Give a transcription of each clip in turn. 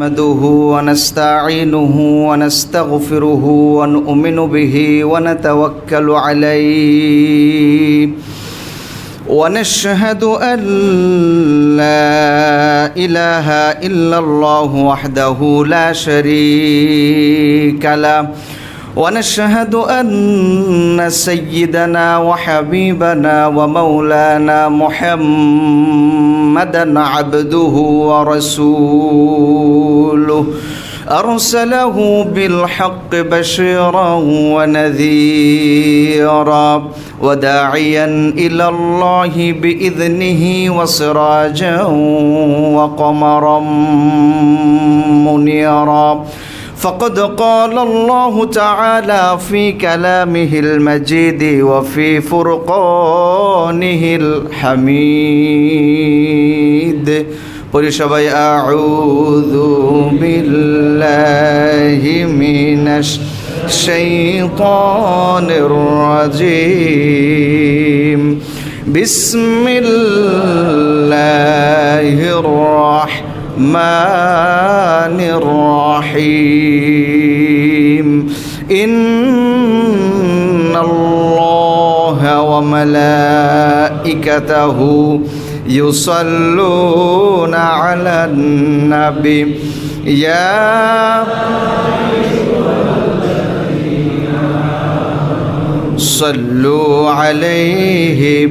نحمده ونستعينه ونستغفره ونؤمن به ونتوكل عليه. ونشهد أن لا إله إلا الله وحده لا شريك له. ونشهد أن سيدنا وحبيبنا ومولانا محمدا عبده ورسوله. أرسله بالحق بشيرا ونذيرا وداعيا إلى الله بإذنه وسراجا وقمرا منيرا. فقد قال الله تعالى في كلامه المجيد وفي فرقانه الحميد পরিসবাই আউযু বিল্লাহি মিনাশ শাইতানির রাজিম বিসমিল্লাহির রাহমানির الرحمن الرحيم. إن الله وملائكته يصلون على النبي. يا صلوا عليه.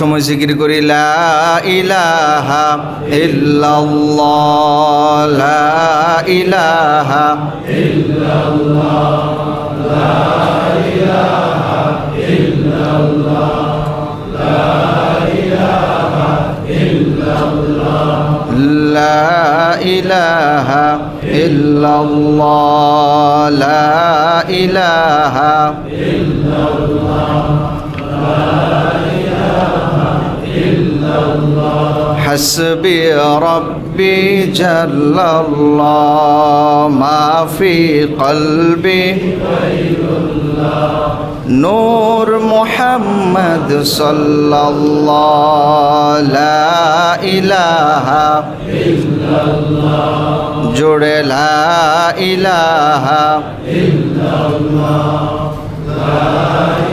সময় জিকির করি, লা ইলাহা ইল্লাল্লাহ ইলাহা লা ইলাহা ইল্লাল্লাহ, লা ইলাহা ইল্লাল্লাহ, লা ইলাহা حسبي ربي جل الله ما في قلبي نور محمد صلى الله لا إله জোড়ে লা ইলাহা লা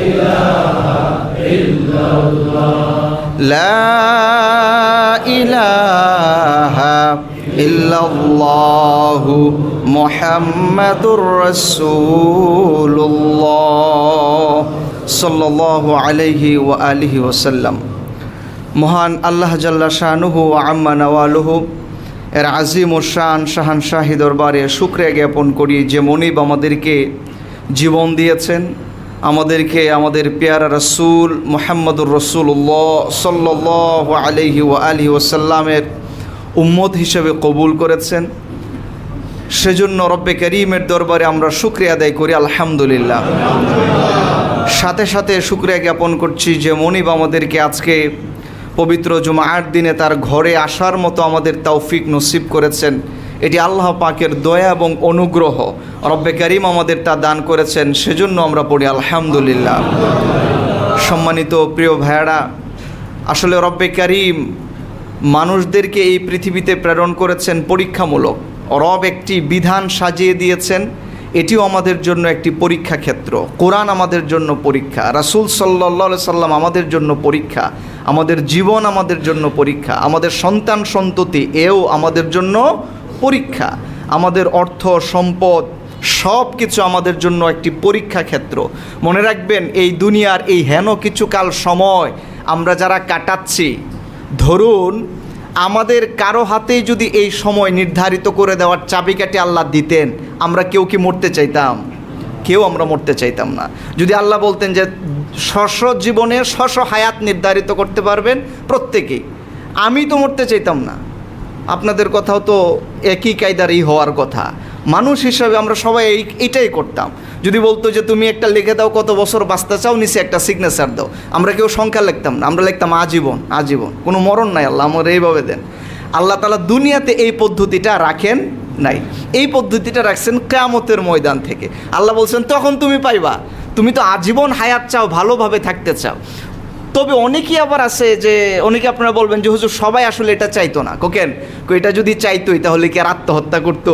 ইলাহা ইল্লাল্লাহু আলিহি ওয়াসাল্লাম। মহান আল্লাহ জাল্লা শাহনুহু আম্মা নওয়ালুহু। এর আজিম ও শাহান শাহি দরবারে শুক্রিয়া জ্ঞাপন করি যে মনিব আমাদেরকে জীবন দিয়েছেন আমাদেরকে আমাদের পেয়ারা রসুল মোহাম্মদুর রসুল্লাহ সাল্লাহ আলহি ও আলহি ওসাল্লামের উম্মত হিসেবে কবুল করেছেন। সেজন্য রব্বে করিমের দরবারে আমরা শুক্রিয়া আদায় করি, আলহামদুলিল্লাহ। সাথে সাথে শুক্রিয়া জ্ঞাপন করছি যে মনিব আমাদেরকে আজকে পবিত্র জুমার দিনে তার ঘরে আসার মতো আমাদের তৌফিক নসিব করেছেন। এটি আল্লাহ পাকের দয়া এবং অনুগ্রহ। রব্বে করিম আমাদের তা দান করেছেন, সেজন্য আমরা পড়ি আলহামদুলিল্লাহ। সম্মানিত প্রিয় ভাইয়ারা, আসলে রব্বে করিম মানুষদেরকে এই পৃথিবীতে প্রেরণ করেছেন পরীক্ষামূলক। রব একটি বিধান সাজিয়ে দিয়েছেন, এটিও আমাদের জন্য একটি পরীক্ষা ক্ষেত্র। কোরআন আমাদের জন্য পরীক্ষা, রাসুল সাল্লা সাল্লাম আমাদের জন্য পরীক্ষা, আমাদের জীবন আমাদের জন্য পরীক্ষা, আমাদের সন্তান সন্ততি এও আমাদের জন্য পরীক্ষা, আমাদের অর্থ, সম্পদ সব কিছু আমাদের জন্য একটি পরীক্ষা ক্ষেত্র। মনে রাখবেন, এই দুনিয়ার এই হেন কিছুকাল সময় আমরা যারা কাটাচ্ছি, ধরুন, আমাদের কারও হাতেই যদি এই সময় নির্ধারিত করে দেওয়ার চাবিকাঠি আল্লাহ দিতেন, আমরা কেউ কি মরতে চাইতাম? কেউ আমরা মরতে চাইতাম না। যদি আল্লাহ বলতেন যে স্বস্ব জীবনের স্বস্ব হায়াত নির্ধারিত করতে পারবেন প্রত্যেকেই, আমি তো মরতে চাইতাম না। আপনাদের কথাও তো একই কায়দারই হওয়ার কথা। মানুষ হিসাবে আমরা সবাই এই, এটাই করতাম। যদি বলতো যে তুমি একটা লিখে দাও, কত বছর বাঁচতে চাও, নিচে একটা সিগনেচার দাও। আমরা কেউ সংখ্যা লিখতাম না, আমরা লিখতাম আজীবন আজীবন। কোনো মরণ নাই, আল্লাহ আমার এইভাবে দেন। আল্লাহ তালা দুনিয়াতে এই পদ্ধতিটা রাখেন নাই। এই পদ্ধতিটা রাখছেন কেয়ামতের ময়দান থেকে। আল্লাহ বলছেন, তখন তুমি পাইবা। তুমি তো আজীবন হায়াত চাও, ভালোভাবে থাকতে চাও। তবে অনেকেই আবার আছে যে, অনেকে আপনারা বলবেন যে, হুজুর, সবাই আসলে এটা চাইতো না। কোকেন এটা যদি চাইতোই, তাহলে কি আর আত্মহত্যা করতো?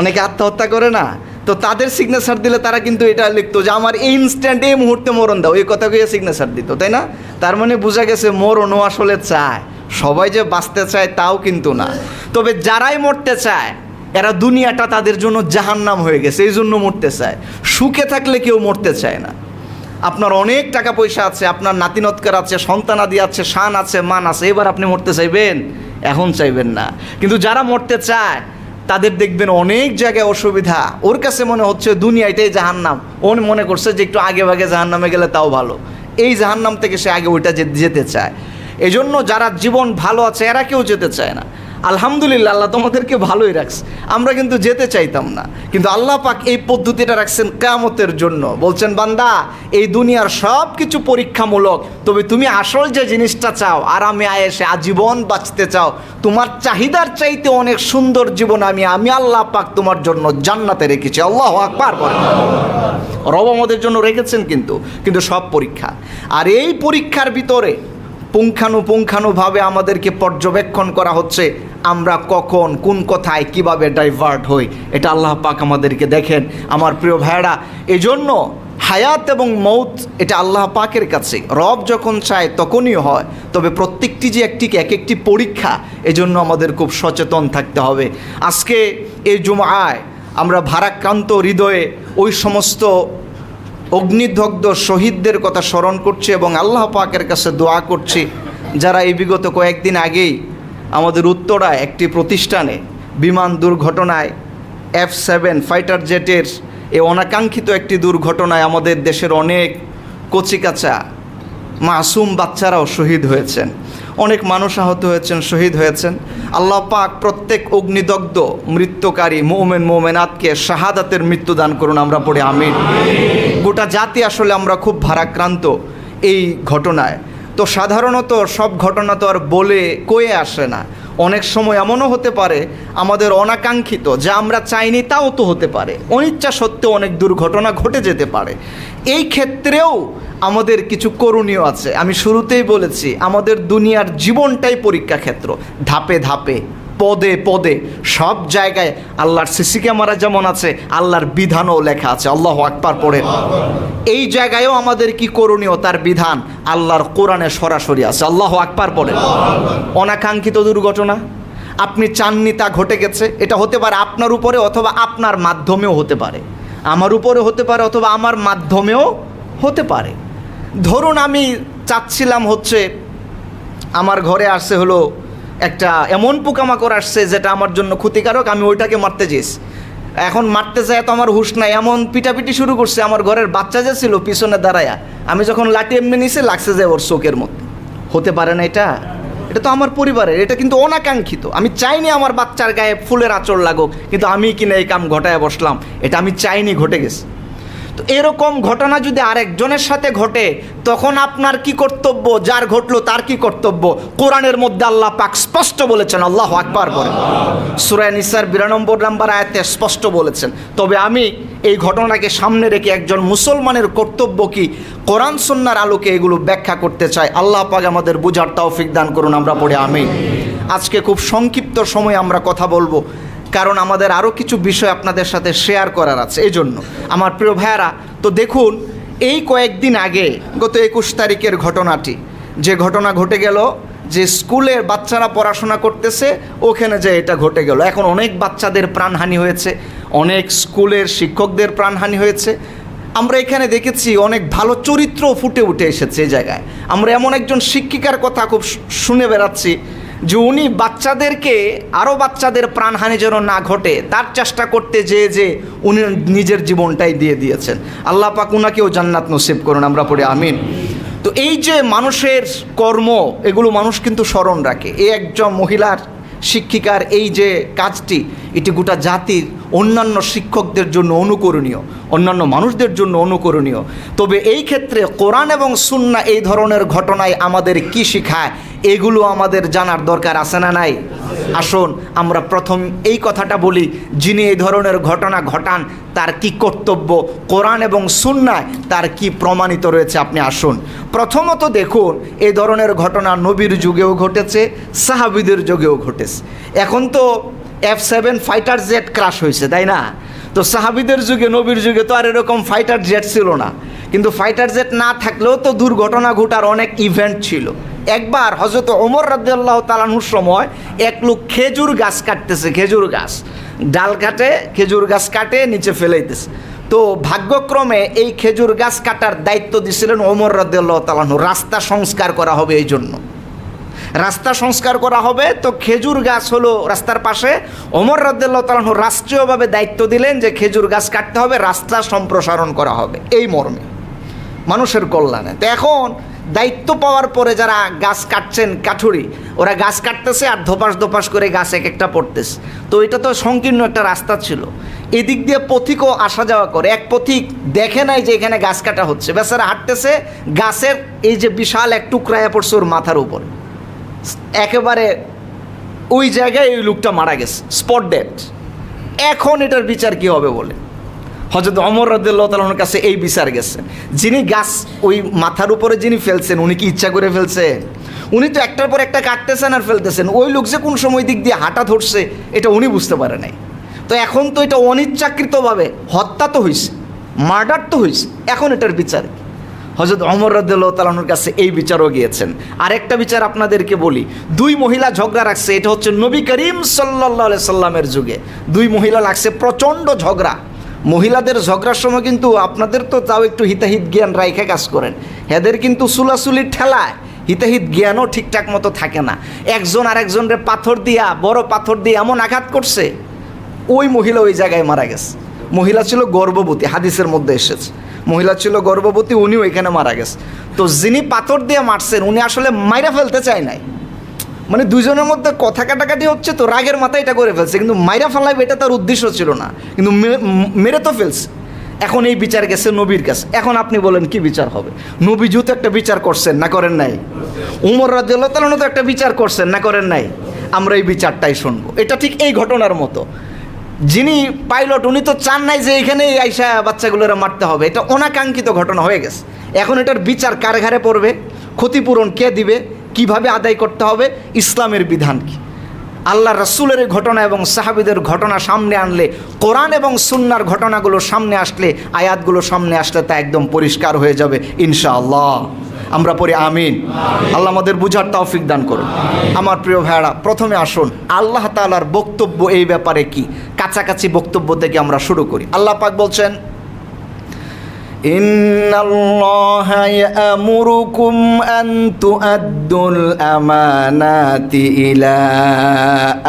অনেকে আত্মহত্যা করে না। তো তাদের সিগনেচার দিলে তারা কিন্তু এটা লিখতো যে, আমার এই ইনস্ট্যান্ট এই মুহূর্তে মরণ দাও। এই কথা কইয়া সিগনেচার দিত, তাই না? তার মানে বোঝা গেছে মরণও আসলে চায়। সবাই যে বাঁচতে চায় তাও কিন্তু না। তবে যারাই মরতে চায়, এরা দুনিয়াটা তাদের জন্য জাহান্নাম হয়ে গেছে এই জন্য মরতে চায়। সুখে থাকলে কেউ মরতে চায় না। আপনার অনেক টাকা পয়সা আছে, আপনার নাতিনৎকার আছে, সন্তানাদি আছে, শান আছে, মান আছে, এবার আপনি মরতে চাইবেন? এখন চাইবেন না। কিন্তু যারা মরতে চায়, তাদের দেখবেন অনেক জায়গায় অসুবিধা। ওর কাছে মনে হচ্ছে দুনিয়া এটাই জাহান্নাম। ও মনে করছে যে একটু আগে ভাগে জাহান্নামে গেলে তাও ভালো। এই জাহান্নাম থেকে সে আগে ওইটা যেতে চায়। এজন্য যারা জীবন ভালো আছে, এরা কেউ যেতে চায় না। আলহামদুলিল্লাহ, আল্লাহ তোমাদেরকে ভালোই রাখছে। আমরা কিন্তু যেতে চাইতাম না। কিন্তু আল্লাহ পাক এই পদ্ধতিটা রাখছেন কামতের জন্য। বলছেন, বান্দা, এই দুনিয়ার সব কিছু পরীক্ষামূলক। তবে তুমি আসল যে জিনিসটা চাও, আরামে আয়েসে আজীবন বাঁচতে চাও, তোমার চাহিদার চাইতে অনেক সুন্দর জীবন আমি আমি আল্লাহ পাক তোমার জন্য জান্নাতে রেখেছি। আল্লাহ আকবার করে রব আমাদের জন্য রেখেছেন কিন্তু কিন্তু সব পরীক্ষা। আর এই পরীক্ষার ভিতরে পুঙ্খানুপুঙ্খানুভাবে আমাদেরকে পর্যবেক্ষণ করা হচ্ছে আমরা কখন, কোন কথায় কীভাবে ডাইভার্ট হই, এটা আল্লাহ পাক আমাদেরকে দেখেন। আমার প্রিয় ভাইয়েরা, এজন্য হায়াত এবং মৌত এটা আল্লাহ পাকের কাছে। রব যখন চায় তখনই হয়, তবে প্রত্যেকটি যে একটি, এক একটি পরীক্ষা, এজন্য আমাদের খুব সচেতন থাকতে হবে। আজকে এই জুমায় আমরা ভারাক্রান্ত হৃদয়ে ওই সমস্ত অগ্নিদগ্ধ শহীদদের কথা স্মরণ করছি এবং আল্লাহ পাকের কাছে দোয়া করছি। যারা এই বিগত কয়েকদিন আগেই আমাদের উত্তরায় একটি প্রতিষ্ঠানে বিমান দুর্ঘটনায় এফ সেভেন ফাইটার জেটের এ অনাকাঙ্ক্ষিত একটি দুর্ঘটনায় আমাদের দেশের অনেক কচিকাচা মাসুম বাচ্চারাও শহীদ হয়েছেন। অনেক মানুষ আহত হয়েছেন, শহীদ হয়েছেন। আল্লাহ পাক প্রত্যেক অগ্নিদগ্ধ, মৃত্যুকারী, মোমেন, মোমেনাতকে শাহাদাতের মৃত্যুদান করুন, আমরা পড়ে আমিন। গোটা জাতি আসলে আমরা খুব ভারাক্রান্ত এই ঘটনায়। তো সাধারণত সব ঘটনা তো আর বলে কয়ে আসে না। অনেক সময় এমনও হতে পারে, আমাদের অনাকাঙ্ক্ষিত, যা আমরা চাইনি তাও তো হতে পারে। অনিচ্ছা সত্ত্বেও অনেক দুর্ঘটনা ঘটে যেতে পারে। এই ক্ষেত্রেও আমাদের কিছু করণীয় আছে। আমি শুরুতেই বলেছি, আমাদের দুনিয়ার জীবনটাই পরীক্ষা ক্ষেত্র ধাপে ধাপে। পদে পদে। সব জায়গায় আল্লাহর সিসি ক্যামেরা যেমন আছে, আল্লাহর বিধানও লেখা আছে। আল্লাহ আকবার পড়ে এই জায়গায়ও আমাদের কি করণীয়? তার বিধান, আল্লাহর কোরআনে সরাসরি আছে। আল্লাহ আকবার পড়ে অনাকাঙ্ক্ষিত দুর্ঘটনা। আপনি চাননি, তা ঘটে গেছে। এটা হতে পারে আপনার উপরে অথবা আপনার মাধ্যমেও হতে পারে। আমার উপরে হতে পারে অথবা আমার মাধ্যমেও হতে পারে। ধরুন আমি চাচ্ছিলাম হচ্ছে, আমার ঘরে আসছে হলো একটা এমন পোকামাকড় আসছে যেটা আমার জন্য ক্ষতিকারক, আমি ওইটাকে মারতে চেয়েছি এখন মারতে চাই তো আমার হুশ নাই, এমন পিটাপিটি শুরু করছে, আমার ঘরের বাচ্চা যে ছিল পিছনে দাঁড়ায়া। আমি যখন লাঠি এমনি নিছে, লাগছে যে ওর চোখের মধ্যে হতে পারে না এটা? এটা তো আমার পরিবারের, এটা কিন্তু অনাকাঙ্ক্ষিত। আমি চাইনি আমার বাচ্চার গায়ে ফুলের আঁচড় লাগুক, কিন্তু আমি কিনা এই কাম ঘটায় বসলাম। এটা আমি চাইনি ঘটে গেছে। তো এরকম ঘটনা যদি আরেকজনের সাথে ঘটে, তখন আপনার কি কর্তব্য? যার ঘটলো তার কি কর্তব্য? কোরআনের মধ্যে আল্লাহ পাক স্পষ্ট বলেছেন, আল্লাহ আকবার করে সুরায় নিসার বিরানব্বর নাম্বার আয়াতে স্পষ্ট বলেছেন। তবে আমি এই ঘটনাকে সামনে রেখে একজন মুসলমানের কর্তব্য কি? কোরআন সন্ন্যার আলোকে এগুলো ব্যাখ্যা করতে চাই। আল্লাহ পাক আমাদের বুঝার তৌফিক দান করুন, আমরা পড়ে আমি আজকে খুব সংক্ষিপ্ত সময় আমরা কথা বলব। কারণ আমাদের আরও কিছু বিষয় আপনাদের সাথে শেয়ার করার আছে এই জন্য আমার প্রিয় ভাইয়ারা, তো দেখুন, এই কয়েকদিন আগে, গত একুশ তারিখের ঘটনাটি, যে ঘটনা ঘটে গেল, যে স্কুলের বাচ্চারা পড়াশোনা করতেছে, ওখানে যে এটা ঘটে গেল। এখন অনেক বাচ্চাদের প্রাণহানি হয়েছে, অনেক স্কুলের শিক্ষকদের প্রাণহানি হয়েছে। আমরা এখানে দেখেছি অনেক ভালো চরিত্র ফুটে উঠে এসেছে এই জায়গায়। আমরা এমন একজন শিক্ষিকার কথা খুব শুনে বেড়াচ্ছি যে উনি বাচ্চাদেরকে আরও বাচ্চাদের প্রাণহানি যেন না ঘটে, তার চেষ্টা করতে যেয়ে যে উনি নিজের জীবনটাই দিয়ে দিয়েছেন। আল্লাহ পাক উনাকেও জান্নাত নসিব করুন, আমরা পড়ে আমিন। তো এই যে মানুষের কর্ম, এগুলো মানুষ কিন্তু স্মরণ রাখে। এই একজন মহিলার, শিক্ষিকার এই যে কাজটি, এটি গোটা জাতির অন্যান্য শিক্ষকদের জন্য অনুকরণীয়, অন্যান্য মানুষদের জন্য অনুকরণীয়। তবে এই ক্ষেত্রে কোরআন এবং সুন্না এই ধরনের ঘটনায় আমাদের কি শেখায়, এগুলো আমাদের জানার দরকার আছে না নাই? আসুন, আমরা প্রথম এই কথাটা বলি, যিনি এই ধরনের ঘটনা ঘটান, তার কি কর্তব্য? কোরআন এবং সুন্নায় তার কি প্রমাণিত রয়েছে? আপনি আসুন। প্রথমত দেখুন এই ধরনের ঘটনা নবীর যুগেও ঘটেছে, সাহাবিদের যুগেও ঘটেছে। এখন তো F seven fighter jet crash হয়েছে, তাই না? তো সাহাবিদের যুগে, নবীর যুগে তো আর এরকম ফাইটার জেট ছিল না। কিন্তু ফাইটার জেট না থাকলেও তো দুর্ঘটনা ঘটার অনেক ইভেন্ট ছিল। একবার হজরত ওমর রাজ্লাহ তালানুর সময় এক লোক খেজুর গাছ কাটতেছে, খেজুর গাছ। ডাল কাটে, খেজুর গাছ কাটে, নিচে ফেলাইতেছে। তো ভাগ্যক্রমে এই খেজুর গাছ কাটার দায়িত্ব দিছিলেন ওমর রাজ্লাহ তালানু রাস্তা সংস্কার করা হবে এই জন্য। রাস্তা সংস্কার করা হবে। তো খেজুর গাছ হলো রাস্তার পাশে। অমর রাদ্দাল্লাহ তালাহ রাষ্ট্রীয়ভাবে দায়িত্ব দিলেন যে খেজুর গাছ কাটতে হবে, রাস্তা সম্প্রসারণ করা হবে এই মর্মে। মানুষের কল্যাণে। তো এখন দায়িত্ব পাওয়ার পরে যারা গাছ কাটছেন কাঠুরি, ওরা গাছ কাটতেছে আর ধোপাস ধোপাস করে গাছ এক একটা পড়তেছে। তো এটা তো সংকীর্ণ একটা রাস্তা ছিল। এদিক দিয়ে পথিকও আসা যাওয়া করে। এক পথিক দেখে নাই যে এখানে গাছ কাটা হচ্ছে। বেচারা হাঁটতেছে, গাছের এই যে বিশাল এক টুকরায়া পড়ছে ওর মাথার উপর। একেবারে ওই জায়গায় ওই লোকটা মারা গেছে স্পট ডেট এখন এটার বিচার কি হবে বলে? হজরত অমর রদুল্লাহ তালনের কাছে এই বিচার গেছে। যিনি গাছ ওই মাথার উপরে যিনি ফেলছেন, উনি কি ইচ্ছা করে ফেলছে? উনি তো একটার পর একটা কাটতেছেন আর ফেলতেছেন। ওই লোক যে কোন সময় দিক দিয়ে হাঁটা ধরছে, এটা উনি বুঝতে পারে নাই। তো এখন তো এটা অনিচ্ছাকৃতভাবে হত্যা তো হয়েছে মার্ডার তো হয়েছে এখন এটার বিচার হজরত অমর রদুল্লাহ তালানোর কাছে এই বিচারও গিয়েছেন। আরেকটা বিচার আপনাদেরকে বলি, দুই মহিলা ঝগড়া রাখছে, এটা হচ্ছে নবী করিম সাল্লাহ সাল্লামের যুগে। দুই মহিলা লাগছে প্রচণ্ড ঝগড়া। মহিলাদের ঝগড়ার সময় কিন্তু আপনাদের তো তাও একটু হিতাহিত জ্ঞান রাইখে কাজ করেন। এদের কিন্তু সুলাসুলির ঠেলায়। হিতাহিত জ্ঞানও ঠিকঠাক মতো থাকে না। একজন আরেকজনের পাথর দিয়া, বড় পাথর দিয়ে এমন আঘাত করছে, ওই মহিলা ওই জায়গায় মারা গেছে। মহিলা ছিল গর্ভবতী, হাদিসের মধ্যে এসেছে। মহিলা ছিল গর্ভবতী, উনিও এখানে মারা গেছে। তো যিনি পাথর দিয়ে মারছেন, উনি আসলে মাইরা ফেলতে চায় নাই। মানে দুজনের মধ্যে কথা কাটাকাটি হচ্ছে, তো রাগের মাথায় এটা করে ফেলছে। কিন্তু মাইরা ফেলাই এটা তার উদ্দেশ্য ছিল না। কিন্তু মেরে তো ফেলছে। এখন এই বিচার গেছে নবীর কাছে। এখন আপনি বলেন, কি বিচার হবে? নবী তো একটা বিচার করছেন, না করেন নাই? উমর রাজ্লাহ তো একটা বিচার করছেন, না করেন নাই? আমরা এই বিচারটাই শুনব। এটা ঠিক এই ঘটনার মতো। যিনি পাইলট, উনি তো চান নাই যে এখানে আইসা বাচ্চাগুলোরা মারতে হবে। এটা অনাকাঙ্ক্ষিত ঘটনা হয়ে গেছে। এখন এটার বিচার কার ঘাড়ে পড়বে? ক্ষতিপূরণ কে দিবে? কীভাবে আদায় করতে হবে? ইসলামের বিধান কি? আল্লাহ রসুলের ঘটনা এবং সাহাবিদের ঘটনা সামনে আনলে, কোরআন এবং সুন্নার ঘটনাগুলো সামনে আসলে, আয়াতগুলো সামনে আসলে তা একদম পরিষ্কার হয়ে যাবে, ইনশাআল্লাহ। আমরা পড়ি আমিন আল্লাহ আমাদের বুঝার তৌফিক দান করুন আমার প্রিয় ভাইয়ারা প্রথমে আসুন আল্লাহ তাআলার বক্তব্য এই ব্যাপারে কি কাছাকাছি বক্তব্য থেকে আমরা শুরু করি আল্লাহ পাক বলছেন إن الله يأمركم أن تؤدوا الأمانات إلى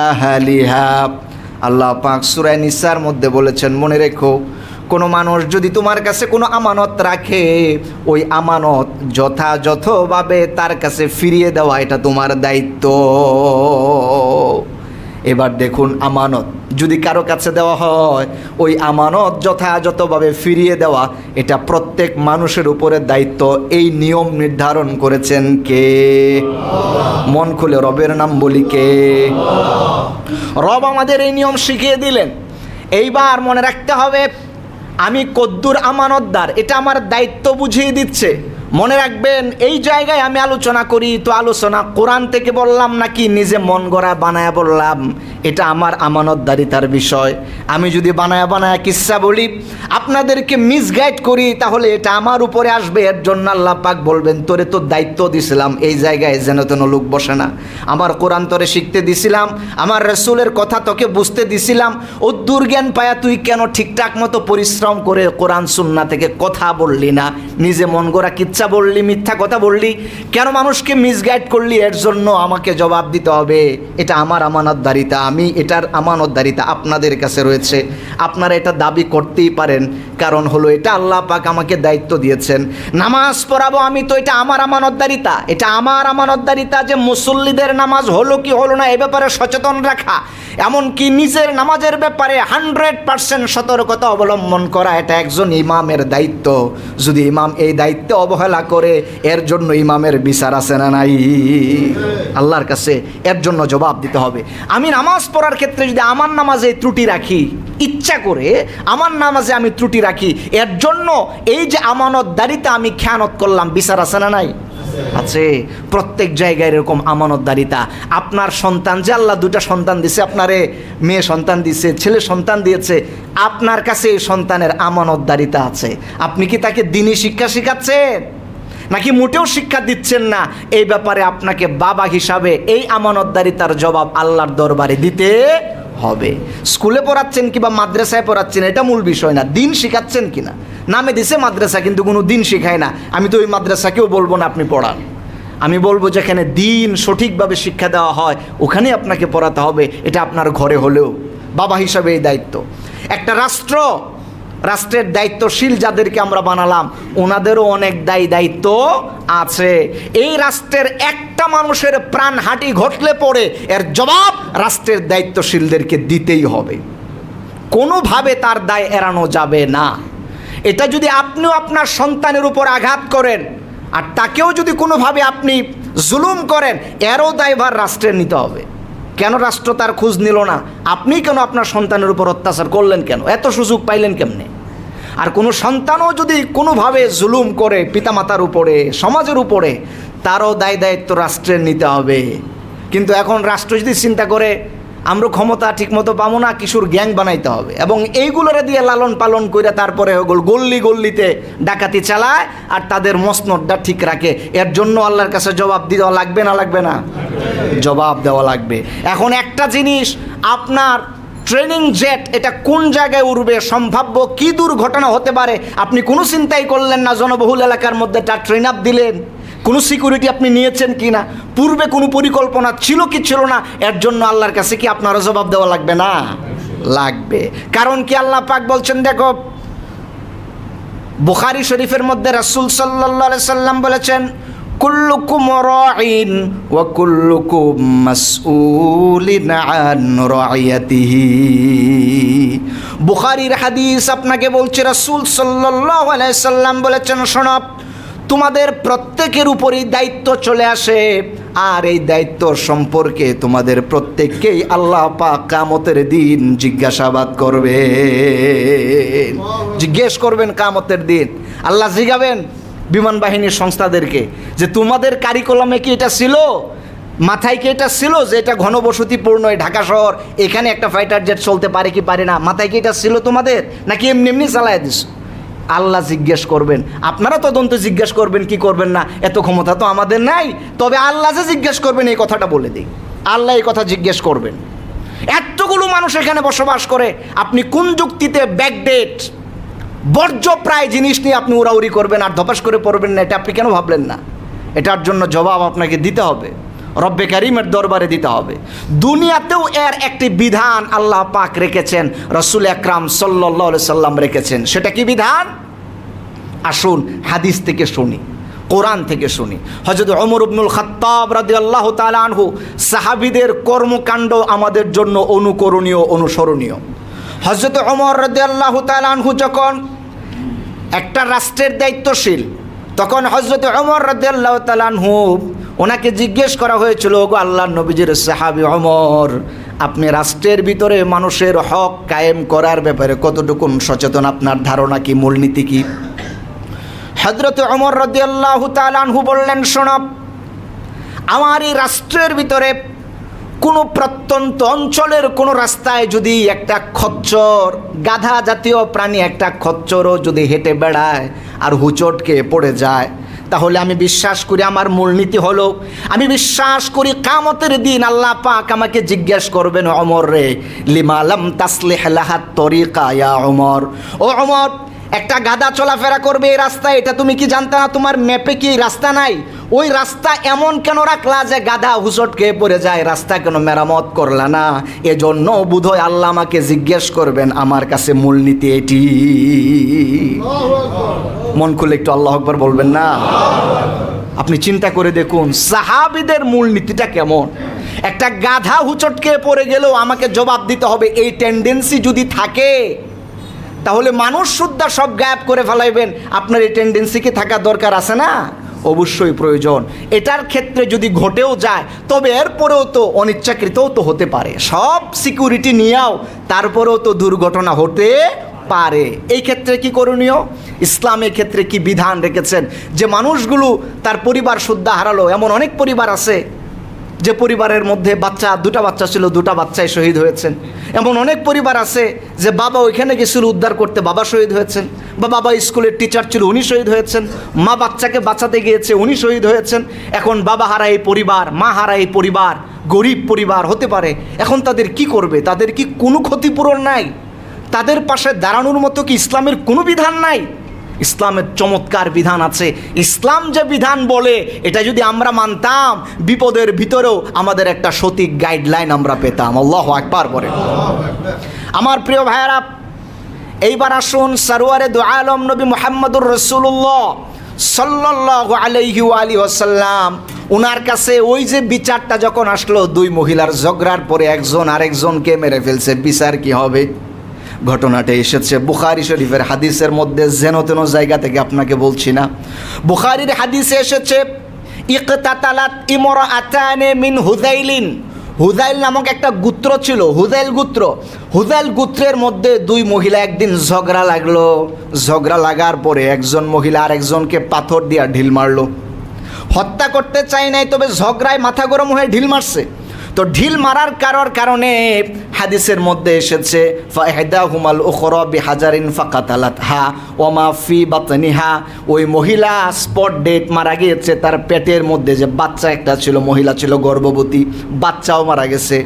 أهلها আল্লাহ পাক সূরা নিসার মধ্যে বলেছেন মনে রেখো কোনো মানুষ যদি তোমার কাছে কোনো আমানত রাখে, ওই আমানত যথাযথভাবে তার কাছে ফিরিয়ে দেওয়া এটা তোমার দায়িত্ব। এবার দেখুন আমানত, যদি কারও কাছে দেওয়া হয়, ওই আমানত যথাযথভাবে ফিরিয়ে দেওয়া এটা প্রত্যেক মানুষের উপরে দায়িত্ব। এই নিয়ম নির্ধারণ করেছেন কে? মন খুলে রবের নাম বলি কে? রব আমাদের এই নিয়ম শিখিয়ে দিলেন। এইবার মনে রাখতে হবে আমি কদ্দুর আমানতদার, এটা আমার দায়িত্ব বুঝিয়ে দিচ্ছে। মনে রাখবেন, এই জায়গায় আমি আলোচনা করি, তো আলোচনা কোরআন থেকে বললাম নাকি নিজে মন গড়া বানায় বললাম। এটা আমার আমানতদারিতার বিষয়। আমি যদি বানায়া বানায়া কিচ্ছা বলি, আপনাদেরকে মিসগাইড করি, তাহলে এটা আমার উপরে আসবে। এর জন্য আল্লাহ পাক বলবেন, তোরে তো দায়িত্ব দিছিলাম, এই জায়গায় যেন তেন লোক বসে না। আমার কোরআন তোরে শিখতে দিছিলাম, আমার রসুলের কথা তোকে বুঝতে দিছিলাম। ও দুর্জ্ঞান পায়া তুই কেন ঠিকঠাক মতো পরিশ্রম করে কোরআন সুন্না থেকে কথা বললি না? নিজে মন গড়া কিচ্ছা বললি, মিথ্যা কথা বললি? কেন মানুষকে মিসগাইড করলি? এর জন্য আমাকে জবাব দিতে হবে। এটা আমার আমানতদারিতা। আমি এটার আমানতদারিতা আপনাদের কাছে রয়েছে। আপনারা এটা দাবি করতেই পারেন। কারণ হলো এটা আল্লাহ পাক আমাকে দায়িত্ব দিয়েছেন। নামাজ পড়াবো আমি তো, এটা আমার আমানতদারিতা। এটা আমার আমানতদারিতা যে মুসল্লিদের নামাজ হলো কি হলো না, এ ব্যাপারে সচেতন রাখা। এমনকি নিজের নামাজের ব্যাপারে হান্ড্রেড পার্সেন্ট সতর্কতা অবলম্বন করা, এটা একজন ইমামের দায়িত্ব। যদি ইমাম এই দায়িত্ব অবহেলা করে, এর জন্য ইমামের বিচার আছে না নাই? আল্লাহর কাছে এর জন্য জবাব দিতে হবে। আমি নামাজ পড়ার ক্ষেত্রে যদি আমার নামাজে ত্রুটি রাখি, ইচ্ছা করে আমার নামাজে আমি ত্রুটি রাখি, এর জন্য এই যে আমানতদারিতে আমি খেয়ানত করলাম, বিচার আছে না নাই? আছে। প্রত্যেক জায়গায় এরকম আমানতদারিতা। আপনার সন্তান যে আল্লাহ দুটা সন্তান দিছে, আপনারে মেয়ে সন্তান দিছে, ছেলে সন্তান দিয়েছে, আপনার কাছে এই সন্তানের আমানতদারিতা আছে। আপনি কি তাকে দিনী শিক্ষা শেখাচ্ছেন? নাকি মোটেও শিক্ষা দিচ্ছেন না? এই ব্যাপারে আপনাকে বাবা হিসাবে এই আমানতদারিতার জবাব আল্লাহর দরবারে দিতে হবে। স্কুলে পড়াচ্ছেন কিংবা মাদ্রাসায় পড়াচ্ছেন, এটা মূল বিষয় না। দিন শিখাচ্ছেন কিনা? নামে দিছে মাদ্রাসা, কিন্তু কোনো দিন শেখায় না। আমি তো ওই মাদ্রাসাকেও বলব না আপনি পড়ান। আমি বলব যেখানে দিন সঠিকভাবে শিক্ষা দেওয়া হয়, ওখানে আপনাকে পড়াতে হবে। এটা আপনার ঘরে হলেও। বাবা হিসাবে এই দায়িত্ব। একটা রাষ্ট্র রাষ্ট্রের দায়িত্বশীল যাদেরকে আমরা বানালাম, ওনাদেরও অনেক দায়ী দায়িত্ব আছে। এই রাষ্ট্রের একটা মানুষের প্রাণহাটি ঘটলে পড়ে এর জবাব রাষ্ট্রের দায়িত্বশীলদেরকে দিতেই হবে। কোনোভাবে তার দায় এড়ানো যাবে না। এটা যদি আপনিও আপনার সন্তানের উপর আঘাত করেন, আর তাকেও যদি কোনোভাবে আপনি জুলুম করেন, এরও দায়ভার রাষ্ট্রের নিতে হবে। কেন রাষ্ট্র তার খোঁজ নিল না? আপনি কেন আপনার সন্তানের উপর অত্যাচার করলেন কেন? এত সুযোগ পাইলেন কেমনে? আর কোনো সন্তানও যদি কোনোভাবে জুলুম করে পিতামাতার উপরে, সমাজের উপরে, তারও দায় দায়িত্ব রাষ্ট্রের নিতে হবে। কিন্তু এখন রাষ্ট্র যদি চিন্তা করে আমরা ক্ষমতা ঠিকমতো পাবো না, কিশোর গ্যাং বানাইতে হবে। এবং এইগুলোরে দিয়ে লালন পালন করে তারপরে ওগুলো গল্লি গল্লিতে ডাকাতি চালায় আর তাদের মসনদটা ঠিক রাখে। এর জন্য আল্লাহর কাছে জবাব দেওয়া লাগবে না লাগবে না? জবাব দেওয়া লাগবে। এখন একটা জিনিস, আপনার ট্রেনিং জেট এটা কোন জায়গায় উড়বে, সম্ভাব্য কি দুর্ঘটনা হতে পারে, আপনি কোনো চিন্তাই করলেন না, জনবহুল এলাকার মধ্যে তার ট্রেন আপ দিলেন। কোনো সিকিউরিটি আপনি নিয়েছেন কি না পূর্বে কোনো পরিকল্পনা ছিল কি ছিল না? এর জন্য আল্লাহর কাছে কি আপনারও জবাব দেওয়া লাগবে? না, লাগবে। কারণ কি আল্লাহ পাক বলছেন, দেখো, বুখারি শরীফের মধ্যে রাসূল আলাইহি সাল্লাম বলেছেন, কুল্লুকুম রাইন ওয়া কুল্লুকুম মাসউলিন আন রাইয়াতিহি। বুখারীর হাদিস আপনাকে বলছে, রাসূল সাল্লাল্লাহু আলাইহি সাল্লাম বলেছেন, শোনো তোমাদের প্রত্যেকের উপরই দায়িত্ব চলে আসে, আর এই দায়িত্ব সম্পর্কে তোমাদের প্রত্যেককেই আল্লাহ পাক কামতের দিন জিজ্ঞাসাবাদ করবে জিজ্ঞেস করবেন কামতের দিন। আল্লাহ জিগাবেন বিমান বাহিনীর সংস্থাদেরকে যে তোমাদের কারিকুলামে কি এটা ছিল? মাথায় কি এটা ছিল যে এটা ঘনবসতিপূর্ণ এই ঢাকা শহর? এখানে একটা ফাইটার জেট চলতে পারে কি পারে না? মাথায় কি এটা ছিল তোমাদের? নাকি এমনি এমনি চালায় দিস আল্লাহ জিজ্ঞেস করবেন। আপনারা তদন্ত জিজ্ঞেস করবেন, কি করবেন না? এত ক্ষমতা তো আমাদের নাই। তবে আল্লাহ যে জিজ্ঞেস করবেন, এই কথাটা বলে দিই। আল্লাহ এই কথা জিজ্ঞেস করবেন। এতগুলো মানুষ এখানে বসবাস করে, আপনি কোন যুক্তিতে ব্যাকডেট বর্জ্য প্রায় জিনিস নিয়ে আপনি উড়াউড়ি করবেন আর ধপাস করে পড়বেন না, এটা আপনি কেন ভাবলেন না? এটার জন্য জবাব আপনাকে দিতে হবে। রব্বে কারিমের দরবারে দিতে হবে। দুনিয়াতেও এর একটি বিধান আল্লাহ পাক রেখেছেন, রসুল আকরাম সাল্লাহ সাল্লাম রেখেছেন। সেটা কি বিধান? আসুন, হাদিস থেকে শুনি, কোরআন থেকে শুনি। হজরত অমর ইবনুল খাত্তাব রাদি আল্লাহ আনহু সাহাবিদের কর্মকাণ্ড আমাদের জন্য অনুকরণীয়, অনুসরণীয়। হজরত অমর রাদি আল্লাহ আনহু যখন একটা রাষ্ট্রের দায়িত্বশীল, তখন হজরত অমর রাদি আল্লাহ তালানহু ওনাকে জিজ্ঞেস করা হয়েছিল গো আল্লাহ নবীজির সাহাবি অমর, আপনি রাষ্ট্রের ভিতরে মানুষের হক কায়েম করার ব্যাপারে কতটুকুন সচেতন? আপনার ধারণা কি, মূলনীতি কি? হজরত অমর রদি আল্লাহ তালানহু বললেন শোনব আমার এই রাষ্ট্রের ভিতরে কোনো প্রত্যন্ত অঞ্চলের কোনো রাস্তায় যদি একটা খচ্চর, গাধা জাতীয় প্রাণী একটা খচ্চরও যদি হেঁটে বেড়ায় আর হুচটকে পড়ে যায় তাহলে আমি বিশ্বাস করি আমার মূলনীতি হলো, আমি বিশ্বাস করি কামতের দিন আল্লাহ পাক আমাকে জিজ্ঞেস করবেন, অমর রে লিমালাম তাসলে হেলাহাত তরিকা ইয়া অমর? ও অমর, একটা গাদা চলাফেরা করবে এই রাস্তায়, এটা তুমি কি জানতে না? তোমার ম্যাপে কি রাস্তা নাই? ওই রাস্তা এমন কেন রাখলা যে গাধা হুসট খেয়ে পড়ে যায়? রাস্তা কেন মেরামত করলা না? এজন্য বোধহয় আল্লাহ আমাকে জিজ্ঞেস করবেন, আমার কাছে মূলনীতি এটি। মন খুলে একটু আল্লাহ আকবর বলবেন না? আপনি চিন্তা করে দেখুন, সাহাবিদের মূলনীতিটা কেমন? একটা গাধা হুচটকে পড়ে গেলেও আমাকে জবাব দিতে হবে, এই টেন্ডেন্সি যদি থাকে, তাহলে মানুষ শুদ্ধা সব গায়েব করে ফেলাইবেন। আপনার এই টেন্ডেন্সি কি থাকা দরকার আছে না? অবশ্যই প্রয়োজন। এটার ক্ষেত্রে যদি ঘটেও যায়, তবে এরপরেও তো অনিচ্ছাকৃতও তো হতে পারে। সব সিকিউরিটি নিয়েও তারপরেও তো দুর্ঘটনা হতে পারে। এই ক্ষেত্রে কি করণীয়? ইসলামের ক্ষেত্রে কি বিধান রেখেছেন? যে মানুষগুলো তার পরিবার শুদ্ধা হারালো, এমন অনেক পরিবার আছে যে পরিবারের মধ্যে বাচ্চা, দুটা বাচ্চা ছিল, দুটা বাচ্চাই শহীদ হয়েছেন। এমন অনেক পরিবার আছে যে বাবা ওইখানে গেছিল উদ্ধার করতে, বাবা শহীদ হয়েছেন, বা বাবা স্কুলের টিচার ছিল, উনি শহীদ হয়েছেন, মা বাচ্চাকে বাঁচাতে গিয়েছে, উনি শহীদ হয়েছেন। এখন বাবা হারা এই পরিবার, মা হারা এই পরিবার, গরিব পরিবার হতে পারে। এখন তাদের কি করবে? তাদের কি কোনো ক্ষতিপূরণ নাই? তাদের পাশে দাঁড়ানোর মতো কি ইসলামের কোনো বিধান নাই? ইসলামের চমৎকার বিধান আছে। ইসলাম যে বিধান বলে, এটা যদি আমরা মানতাম, বিপদের ভিতরেও আমাদের একটা সঠিক গাইডলাইন আমরা পেতাম। আল্লাহ একবার পরে আমার প্রিয় ভাইয়ারা, এইবার আসুন সারোয়ারে দু আলম নবী মোহাম্মদুর রসুল্লাহ সাল্লাহ আলাইহি আলী ওসাল্লাম ওনার কাছে ওই যে বিচারটা যখন আসলো, দুই মহিলার ঝগড়ার পরে একজন আরেকজনকে মেরে ফেলছে। বিচার কি হবে? ঘটনাটা এসেছে। বুখারি শরীফের হাদিসের মধ্যে যেন তেন জায়গা থেকে আপনাকে বলছি না। বুখারির হাদিসে এসেছে, ইকতাতালাত ইমরা আতানে মিন হুদাইলিন। হুদাইল নামক একটা গুত্র ছিল, হুদাইল গুত্র। হুদাইল গুত্রের মধ্যে দুই মহিলা একদিন ঝগড়া লাগল। ঝগড়া লাগার পরে একজন মহিলা আর একজনকে পাথর দিয়া ঢিল মারলো। হত্যা করতে চাই নাই, তবে ঝগড়ায় মাথা গরম হয়ে ঢিল মারছে। তো ঢিল মারার কারোর কারণে হাদিসের মধ্যে এসেছে ফাহেদা হুমাল হাজারিন ফাকাতালাত হা ওমা ফি বাতনিহা। ওই মহিলা স্পট ডেট মারা গিয়েছে, তার পেটের মধ্যে যে বাচ্চা একটা ছিল, মহিলা ছিল গর্ভবতী, বাচ্চাও মারা গেছে।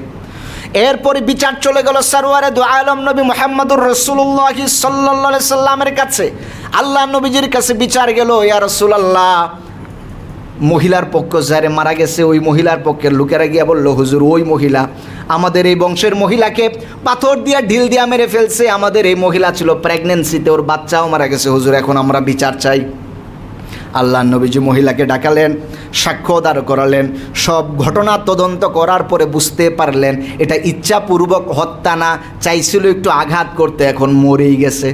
এরপরে বিচার চলে গেল সারোয়ারে দু আলম নবী মোহাম্মদুর রসুল্লাহি সাল্লাহ সাল্লামের কাছে। আল্লাহ নবীজির কাছে বিচার গেল, ইয়া রসুলাল্লাহ মহিলার পক্ষ, যারে মারা গেছে, ওই মহিলার পক্ষের লোকেরা গিয়া বলল, হুজুর, ওই মহিলা, আমাদের এই বংশের মহিলাকে পাথর দিয়া, ঢিল দিয়া মেরে ফেলছে। আমাদের এই মহিলা ছিল প্রেগনেন্সিতে ওর বাচ্চাও মারা গেছে। হুজুর, এখন আমরা বিচার চাই। আল্লাহ নবীজি মহিলাকে ডাকালেন, সাক্ষ্য দাঁড় করালেন, সব ঘটনা তদন্ত করার পরে বুঝতে পারলেন, এটা ইচ্ছাপূর্বক হত্যা না, চাইছিল একটু আঘাত করতে, এখন মরেই গেছে।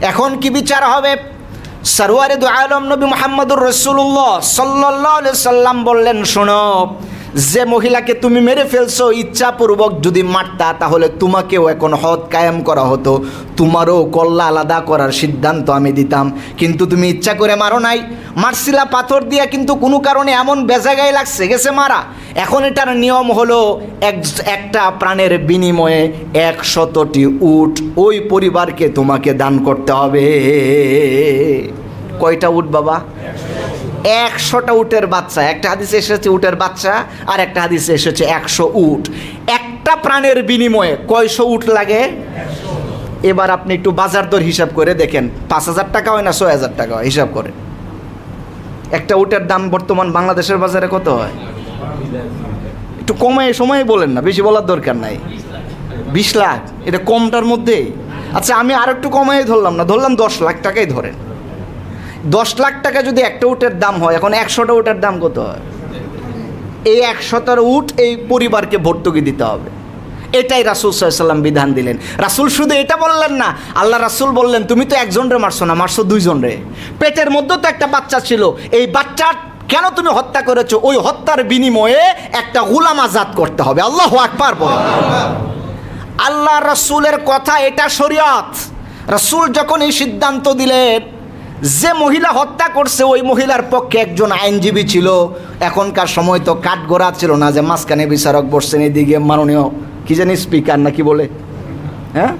এখন কি বিচার হবে? সরোয়ারে দু আলম নবী মোহাম্মদুর রসুল্লাহ সাল্লাহ সাল্লাম বললেন শোনো যে মহিলাকে তুমি মেরে ফেলছো, ইচ্ছাপূর্বক যদি মারতা, তাহলে তোমাকেও এখন হদ কায়েম করা হতো। তোমারও কল্লা আলাদা করার সিদ্ধান্ত আমি দিতাম। কিন্তু তুমি ইচ্ছা করে মারো নাই। মারছিলা পাথর দিয়া, কিন্তু কোনো কারণে এমন বেজাগাই লাগছে। গেছে মারা। এখন এটার নিয়ম হলো, এক, একটা প্রাণের বিনিময়ে একশতটি উট ওই পরিবারকে তোমাকে দান করতে হবে। কয়টা উট বাবা? একশোটা উটের বাচ্চা, একটা হাদিসে এসেছে উটের বাচ্চা আর একটা হাদিসে এসেছে একশো উট। একটা প্রাণের বিনিময়ে কয়শো উট লাগে? এবার আপনি একটু বাজার দর হিসাব করে দেখেন, পাঁচ হাজার টাকা হয় না ছয় হাজার টাকা হয়? হিসাব করে একটা উটের দাম বর্তমান বাংলাদেশের বাজারে কত হয়? একটু কমে সময় বলেন না, বেশি বলার দরকার নাই। বিশ লাখ, এটা কমটার মধ্যেই। আচ্ছা আমি আর একটু কমাই ধরলাম না, ধরলাম দশ লাখ টাকাই ধরেন। দশ লাখ টাকা যদি একটা উটের দাম হয়, এখন একশোটা উটের দাম কত হয়? এই একশোটার উট এই পরিবারকে ভর্তুকি দিতে হবে। এটাই রাসুল সাল্লাম বিধান দিলেন। রাসুল শুধু এটা বললেন না, আল্লাহ রাসুল বললেন, তুমি তো একজন রে মারছো না, মারছো দুইজন রে। পেটের মধ্যে তো একটা বাচ্চা ছিল, এই বাচ্চার কেন তুমি হত্যা করেছ? ওই হত্যার বিনিময়ে একটা গুলাম আজাদ করতে হবে। আল্লাহ আকবার বলে আল্লাহ রসুলের কথা, এটা শরিয়ত। রসুল যখন এই সিদ্ধান্ত দিলেন যে মহিলা হত্যা করছে, ওই মহিলার পক্ষে একজন আইনজীবী ছিল। এখনকার সময় তো কাঠগোড়া ছিল না যে মাঝখানে বিচারক বসছেন, এদিকে মাননীয়, কি জানি স্পিকার নাকি বলে? হ্যাঁ?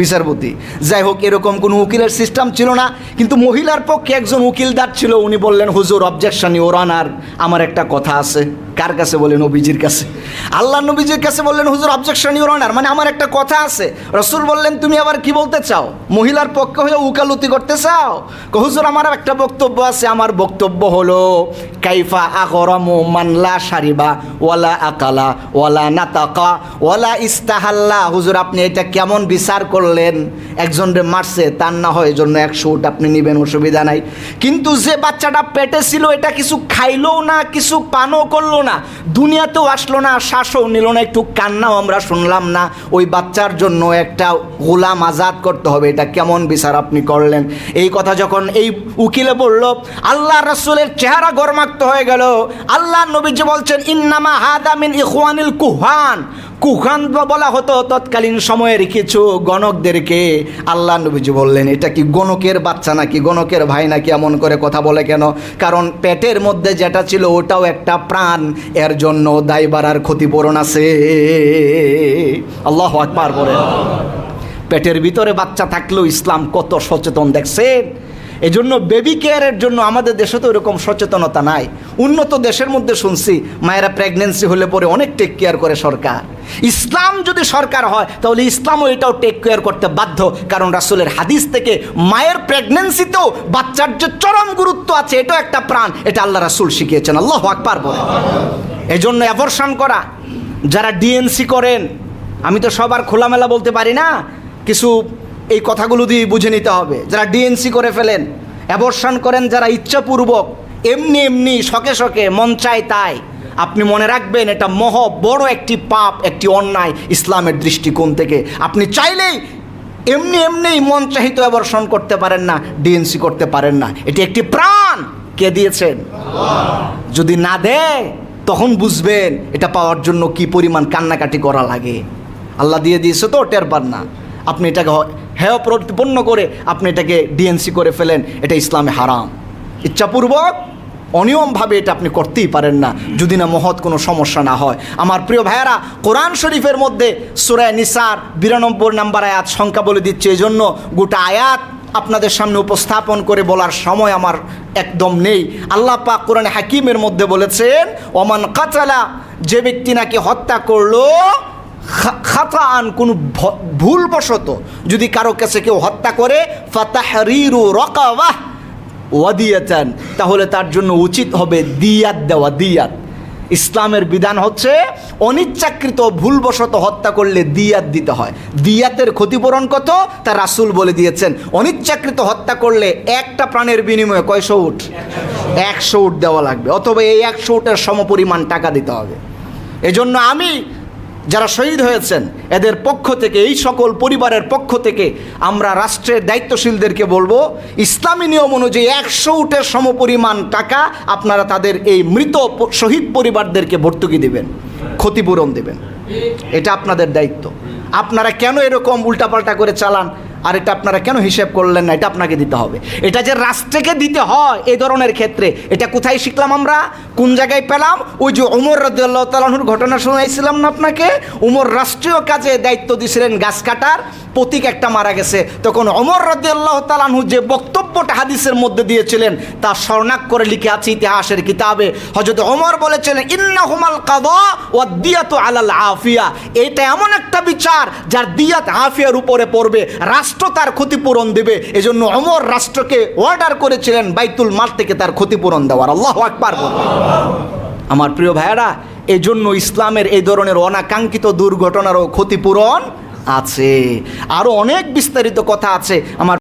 বিচারপতি। যাই হোক, এরকম কোনো উকিলের সিস্টেম ছিল না, কিন্তু মহিলার পক্ষে একজন উকিলদার ছিল, উনি বললেন, হুজুর অবজেকশন ইউর অনার আমার একটা কথা আছে। কার কাছে বলেন? নবীজির কাছে। আল্লাহ নবীজির কাছে বললেন, হুজুর অবজেকশন ইউর অনার মানে আমার একটা কথা আছে। রসুল বললেন, তুমি আবার কি বলতে চাও? মহিলার পক্ষে হয়ে উকালতি করতে চাও? হুজুর, আমার একটা বক্তব্য আছে। আমার বক্তব্য হলো, কাইফা আগরমু মানলা সারিবা ওয়ালা আকালা ওয়ালা নাতাকা ওয়ালা ইস্তাহাল্লা। হুজুর, আপনি এটা কেমন বিচার করলেন? একজন রে মারছে, তার না হয় জন্য একশো উট আপনি নেবেন, অসুবিধা নাই। কিন্তু যে বাচ্চাটা পেটে ছিল, এটা কিছু খাইলো না, কিছু পানও করল না, দুনিয়াতেও আসলো না, শ্বাসও নিল না, একটু কান্নাও আমরা শুনলাম না। ওই বাচ্চার জন্য একটা গোলাম আজাদ করতে হবে, এটা কেমন বিচার আপনি করলেন? এই কথা যখন এই উকিলে বলল, আল্লাহ রসুলের চেহারা গরমাক্ত হয়ে গেল। আল্লাহ নবীজি বলছেন, ইন্নামা হাদামিন ইখওয়ানিল কুহান কুখান বলা হতো তৎকালীন সময়ের কিছু গণকদেরকে। আল্লাহ নবীজি বললেন, এটা কি গণকের বাচ্চা নাকি? গণকের ভাই নাকি? এমন করে কথা বলে কেন? কারণ পেটের মধ্যে যেটা ছিল, ওটাও একটা প্রাণ। এর জন্য দায় বাড়ার ক্ষতিপূরণ আছে। আল্লাহ আকবার বলে পেটের ভিতরে বাচ্চা থাকলেও ইসলাম কত সচেতন, দেখছেন? এজন্য বেবি কেয়ারের জন্য আমাদের দেশে তো এরকম সচেতনতা নাই। উন্নত দেশের মধ্যে শুনছি, মায়েরা প্রেগনেন্সি হলে পরে অনেক টেক কেয়ার করে সরকার। ইসলাম যদি সরকার হয়, তাহলে ইসলামও এটাও টেক কেয়ার করতে বাধ্য। কারণ রাসুলের হাদিস থেকে মায়ের প্রেগনেন্সিতেও বাচ্চার যে চরম গুরুত্ব আছে, এটাও একটা প্রাণ। এটা আল্লাহ রাসুল শিখিয়েছেন। আল্লাহ আকবার বলে। এজন্য অ্যাবর্শন করা। যারা ডিএনসি করেন, আমি তো সবার খোলামেলা বলতে পারি না, কিছু এই কথাগুলো দিয়ে বুঝে নিতে হবে। যারা ডিএনসি করে ফেলেন অ্যাবর্শন করেন, যারা ইচ্ছাপূর্বক, এমনি এমনি, শখে শখে, মন চায় তাই। আপনি মনে রাখবেন, এটা মহ বড় একটি পাপ, একটি অন্যায় ইসলামের দৃষ্টিকোণ থেকে। আপনি চাইলেই এমনি এমনি মন চাহিত অ্যাবর্শন করতে পারেন না ডিএনসি করতে পারেন না। এটি একটি প্রাণ। কে দিয়েছেন? যদি না দেয়, তখন বুঝবেন এটা পাওয়ার জন্য কি পরিমাণ কান্নাকাটি করা লাগে। আল্লাহ দিয়ে দিয়েছে তো, টের পান না। আপনি এটাকে হেয় প্রতিপন্ন করে আপনি এটাকে ডিএনসি করে ফেলেন, এটা ইসলামে হারাম। ইচ্ছাপূর্বক, অনিয়মভাবে এটা আপনি করতেই পারেন না, যদি না মহৎ কোনো সমস্যা না হয়। আমার প্রিয় ভাইয়েরা, কোরআন শরীফের মধ্যে সুরায় নিসার বিরানব্বই নাম্বার আয়াত সংখ্যা বলে দিচ্ছে এই জন্য গোটা আয়াত আপনাদের সামনে উপস্থাপন করে বলার সময় আমার একদম নেই। আল্লাহ পাক কোরআন হাকিমের মধ্যে বলেছেন, ওমান কাচালা যে ব্যক্তি নাকি হত্যা করল খাতা আন কোনো ভুলবশত যদি কারও কাছে কেউ হত্যা করে, ফাতাহরিরু রকাওয়াহ ওয়াদিয়াতান, তাহলে তার জন্য উচিত হবে দিয়াত দেওয়া, দিয়াত। ইসলামের বিধান হচ্ছে অনিচ্ছাকৃত, ভুলবশত হত্যা করলে দিয়াত দিতে হয়। দিয়াতের ক্ষতিপূরণ কত? তা রাসূল বলে দিয়েছেন। অনিচ্ছাকৃত হত্যা করলে একটা প্রাণের বিনিময়ে কয়শো উঠ একশো উঠ দেওয়া লাগবে। অথবা এই একশো উটের সমপরিমাণ টাকা দিতে হবে। এজন্য আমি যারা শহীদ হয়েছেন, এদের পক্ষ থেকে, এই সকল পরিবারের পক্ষ থেকে আমরা রাষ্ট্রের দায়িত্বশীলদেরকে বলব, ইসলামী নিয়ম অনুযায়ী একশো উটের সমপরিমাণ টাকা আপনারা তাদের এই মৃত শহীদ পরিবারদেরকে ভর্তুকি দেবেন, ক্ষতিপূরণ দেবেন। এটা আপনাদের দায়িত্ব। আপনারা কেন এরকম উল্টাপাল্টা করে চালান? আর এটা আপনারা কেন হিসেব করলেন না? এটা আপনাকে দিতে হবে। এটা যে রাষ্ট্রকে দিতে হয় এই ধরনের ক্ষেত্রে, এটা কোথায় শিখলাম আমরা? কোন জায়গায় পেলাম? ওই যে ওমর রাদিয়াল্লাহু তাআলার ঘটনা শোনাইছিলাম না আপনাকে? উমর রাষ্ট্রীয় কাজে দায়িত্ব দিয়েছিলেন গাছ কাটার, প্রতীক একটা মারা গেছে। তখন অমর রাদিয়াল্লাহু তাআলাহু যে বক্তব্যটা হাদিসের মধ্যে দিয়েছিলেন, তা স্বর্ণাক করে লিখে আছে ইতিহাসের কিতাবে। হযরত অমর বলেছিলেন, ইন্নাহুমাল কাদা ওয়াদ দিয়াতু আলাল আফিয়া। এটা এমন একটা বিচার যার দিয়াত আফিয়ার উপরে পড়বে। রাষ্ট্র তার ক্ষতিপূরণ দেবে। এজন্য অমর রাষ্ট্রকে অর্ডার করেছিলেন বাইতুল মাল থেকে তার ক্ষতিপূরণ দেওয়ার। আল্লাহ আকবার আমার প্রিয় ভাইয়েরা, এজন্য ইসলামের এই ধরনের অনাকাঙ্ক্ষিত দুর্ঘটনারও ক্ষতিপূরণ আছে। আরও অনেক বিস্তারিত কথা আছে। আমার